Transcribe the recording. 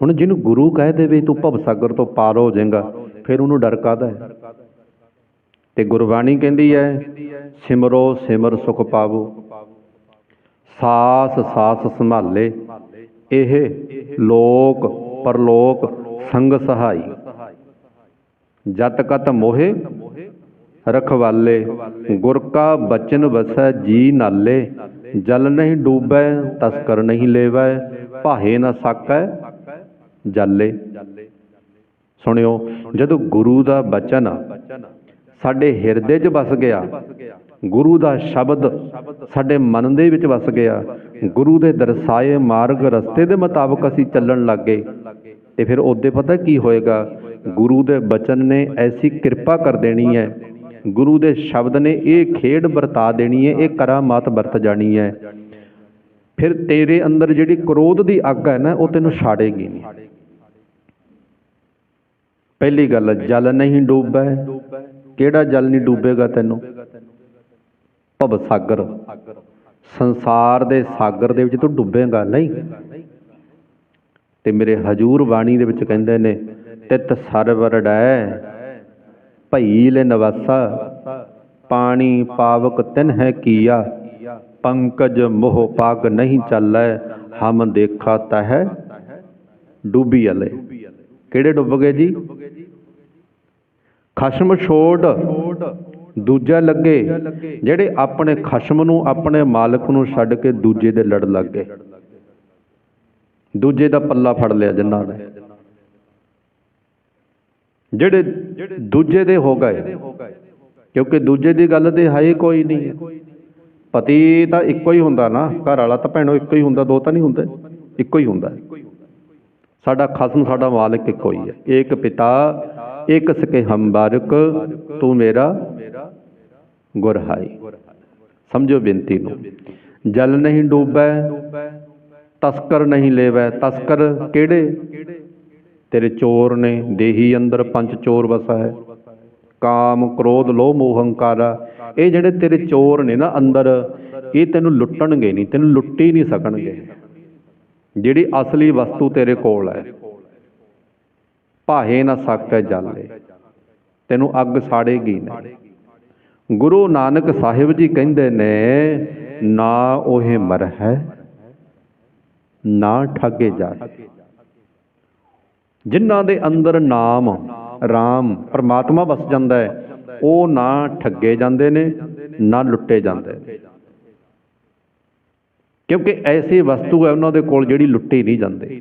ਹੁਣ ਜਿਹਨੂੰ ਗੁਰੂ ਕਹਿ ਦੇਵੇ, ਤੂੰ ਭਵ ਸਾਗਰ ਤੋਂ ਪਾਰ ਹੋ ਜਾਏਗਾ, ਫਿਰ ਉਹਨੂੰ ਡਰ ਕਾਹਦਾ ਹੈ? ਤੇ ਗੁਰਬਾਣੀ ਕਹਿੰਦੀ ਹੈ, ਸਿਮਰੋ ਸਿਮਰ ਸੁਖ ਪਾਵੋ, ਸਾਸ ਸਾਸ ਸੰਭਾਲੇ, ਇਹ ਲੋਕ ਪਰਲੋਕ ਸੰਗ ਸਹਾਈ। ਜਤ ਕਤ ਮੋਹੇ ਰਖਵਾਲੇ, ਗੁਰ ਕਾ ਬਚਨ ਵਸੈ ਜੀ ਨਾਲੇ, ਜਲ ਨਹੀਂ ਡੂਬੈ, ਤਸਕਰ ਨਹੀਂ ਲੇਵੈ, ਭਾਹੇ ਨਾ ਸਾਕੈ ਜਾਲੇ। ਸੁਣਿਓ, ਜਦੋਂ ਗੁਰੂ ਦਾ ਬਚਨ ਸਾਡੇ ਹਿਰਦੇ 'ਚ ਵਸ ਗਿਆ, ਗੁਰੂ ਦਾ ਸ਼ਬਦ ਸਾਡੇ ਮਨ ਦੇ ਵਿੱਚ ਵਸ ਗਿਆ, ਗੁਰੂ ਦੇ ਦਰਸਾਏ ਮਾਰਗ ਰਸਤੇ ਦੇ ਮੁਤਾਬਕ ਅਸੀਂ ਚੱਲਣ ਲੱਗ ਗਏ। ਤੇ ਫਿਰ ਉਹਦੇ ਪਤਾ ਕੀ ਹੋਏਗਾ? ਗੁਰੂ ਦੇ ਬਚਨ ਨੇ ਐਸੀ ਕਿਰਪਾ ਕਰ ਦੇਣੀ ਹੈ। ਗੁਰੂ ਦੇ ਸ਼ਬਦ ਨੇ ਇਹ ਖੇਡ ਵਰਤਾ ਦੇਣੀ ਹੈ, ਇਹ ਕਰਾਮਾਤ ਵਰਤ ਜਾਣੀ ਹੈ। ਫਿਰ ਤੇਰੇ ਅੰਦਰ ਜਿਹੜੀ ਕ੍ਰੋਧ ਦੀ ਅੱਗ ਹੈ ਨਾ, ਉਹ ਤੈਨੂੰ ਛਾੜੇਗੀ ਨਹੀਂ ਪਹਿਲੀ ਗੱਲ, ਜਲ ਨਹੀਂ ਡੂਬੈ। ਕਿਹੜਾ ਜਲ ਨਹੀਂ ਡੂਬੇਗਾ ਤੈਨੂੰ? ਭਵ ਸਾਗਰ। ਸੰਸਾਰ ਦੇ ਸਾਗਰ ਦੇ ਵਿੱਚ ਤੂੰ ਡੁੱਬੇਗਾ, ਨਹੀਂ? ਤੇ ਮੇਰੇ ਹਜੂਰ ਬਾਣੀ ਦੇ ਵਿੱਚ ਕਹਿੰਦੇ ਨੇ, ਤਿਤ ਸਰਵਰ ਭਈ ਲੈ ਨਵਾਸਾ, ਪਾਣੀ ਪਾਵਕ ਤਿਨ ਹੈ ਕੀਆ, ਪੰਕਜ ਮੋਹ ਪਾਗ ਨਹੀਂ ਚੱਲੈ, ਹਮ ਦੇਖਾ ਤਹ ਡੂਬੀ ਅਲੇ। ਕਿਹੜੇ ਡੁੱਬ ਗਏ ਜੀ? ਖਸ਼ਮ ਛੋੜ ਦੂਜਾ ਲੱਗੇ, ਜਿਹੜੇ ਆਪਣੇ ਖਸ਼ਮ ਨੂੰ ਆਪਣੇ ਮਾਲਕ ਨੂੰ ਛੱਡ ਕੇ ਦੂਜੇ ਦੇ ਲੜ ਲੱਗ ਗਏ। ਦੂਜੇ ਦਾ ਪੱਲਾ ਫੜ ਲਿਆ ਜਿਨ੍ਹਾਂ ਨੇ। ਜਿਹੜੇ ਦੂਜੇ ਦੇ ਹੋ ਗਏ, ਕਿਉਂਕਿ ਦੂਜੇ ਦੀ ਗੱਲ ਤੇ ਹੈ ਹੀ ਕੋਈ ਨਹੀਂ। ਪਤੀ ਤਾਂ ਇੱਕੋ ਹੀ ਹੁੰਦਾ ਨਾ, ਘਰ ਵਾਲਾ ਤਾਂ ਭੈਣੋ ਇੱਕੋ ਹੀ ਹੁੰਦਾ, ਦੋ ਤਾਂ ਨਹੀਂ ਹੁੰਦੇ, ਇੱਕੋ ਹੀ ਹੁੰਦਾ। ਸਾਡਾ ਖਸਮ ਸਾਡਾ ਮਾਲਕ ਇੱਕੋ ਹੀ ਹੈ। ਇੱਕ ਪਿਤਾ ਇੱਕ ਸਕੇ ਹਮ ਤੂੰ ਮੇਰਾ ਗੁਰ ਹਾਈ ਸਮਝੋ ਬੇਨਤੀ ਨੂੰ। ਜਲ ਨਹੀਂ ਡੂਬੈ, ਤਸਕਰ ਨਹੀਂ ਲੇਵੈ। ਤਸਕਰ ਕਿਹੜੇ? ਤੇਰੇ ਚੋਰ ਨੇ ਦੇਹੀ ਅੰਦਰ ਪੰਜ ਚੋਰ ਵਸਾ ਹੈ। ਕਾਮ, ਕ੍ਰੋਧ, ਲੋਭ ਮੋਹ ਹੰਕਾਰਾ ਇਹ ਜਿਹੜੇ ਤੇਰੇ ਚੋਰ ਨੇ ਨਾ ਅੰਦਰ, ਇਹ ਤੈਨੂੰ ਲੁੱਟਣਗੇ ਨਹੀਂ, ਤੈਨੂੰ ਲੁੱਟੀ ਨਹੀਂ ਸਕਣਗੇ। ਜਿਹੜੀ ਅਸਲੀ ਵਸਤੂ ਤੇਰੇ ਕੋਲ ਹੈ। ਭਾਹੇ ਨਾ ਸਕੈ ਜਾਲੇ ਤੈਨੂੰ ਅੱਗ ਸਾੜੇਗੀ ਨਹੀਂ। ਗੁਰੂ ਨਾਨਕ ਸਾਹਿਬ ਜੀ ਕਹਿੰਦੇ ਨੇ, ਨਾ ਉਹੇ ਮਰ ਹੈ ਨਾ ਠੱਗੇ ਜਾ ਜਿਨ੍ਹਾਂ ਦੇ ਅੰਦਰ ਨਾਮ RAM ਪਰਮਾਤਮਾ ਵਸ ਜਾਂਦਾ ਹੈ, ਉਹ ਨਾ ਠੱਗੇ ਜਾਂਦੇ ਨੇ, ਨਾ ਲੁੱਟੇ ਜਾਂਦੇ ਨੇ। ਕਿਉਂਕਿ ਐਸੀ ਵਸਤੂ ਹੈ ਉਹਨਾਂ ਦੇ ਕੋਲ ਜਿਹੜੀ ਲੁੱਟੀ ਨਹੀਂ ਜਾਂਦੀ।